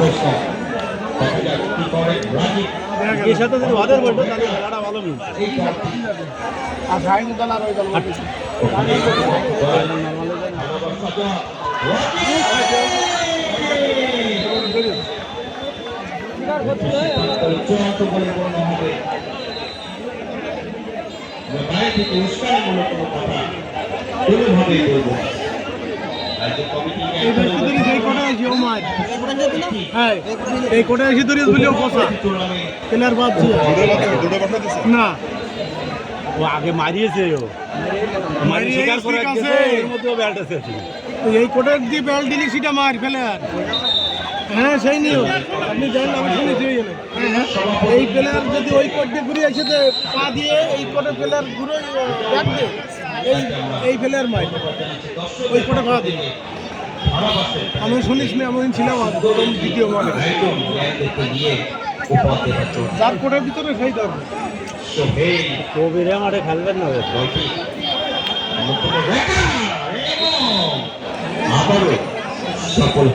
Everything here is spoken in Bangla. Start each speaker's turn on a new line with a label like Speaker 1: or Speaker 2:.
Speaker 1: প্রশ্ন
Speaker 2: সাথে যদি ওদের
Speaker 1: এই
Speaker 3: ব্যক্তি ধরে সেই কোটা আছে ও মাছ হ্যাঁ এই কোটা এসে ধরে বলিও কথা। প্লেয়ার বাদ না।
Speaker 2: ও আগে মারিয়েছে ও।
Speaker 3: মারিয়ে ঠিক আছে।
Speaker 2: এর মধ্যেও ব্যাট আছে।
Speaker 3: এই কোটার দিয়ে বেল দিলি সেটা মার ফেলে আর। হ্যাঁ সেই নিয়ম। আপনি জানেন আমি শুনেছি। এই প্লেয়ার যদি ওই কোট দিয়ে ঘুরে এসে পা দিয়ে এই কোটের প্লেয়ার ঘুরে ব্যাট দিয়ে এই এই প্লেয়ার মার ওই কোটে পা দিয়ে। আমি শুনিস না, আমি ছিলাম প্রথম, দ্বিতীয় মানে যার কোটের ভিতরে সেই
Speaker 1: সোহেল
Speaker 2: কবিরে মাঠে খেলবেন না
Speaker 1: আবারও সফল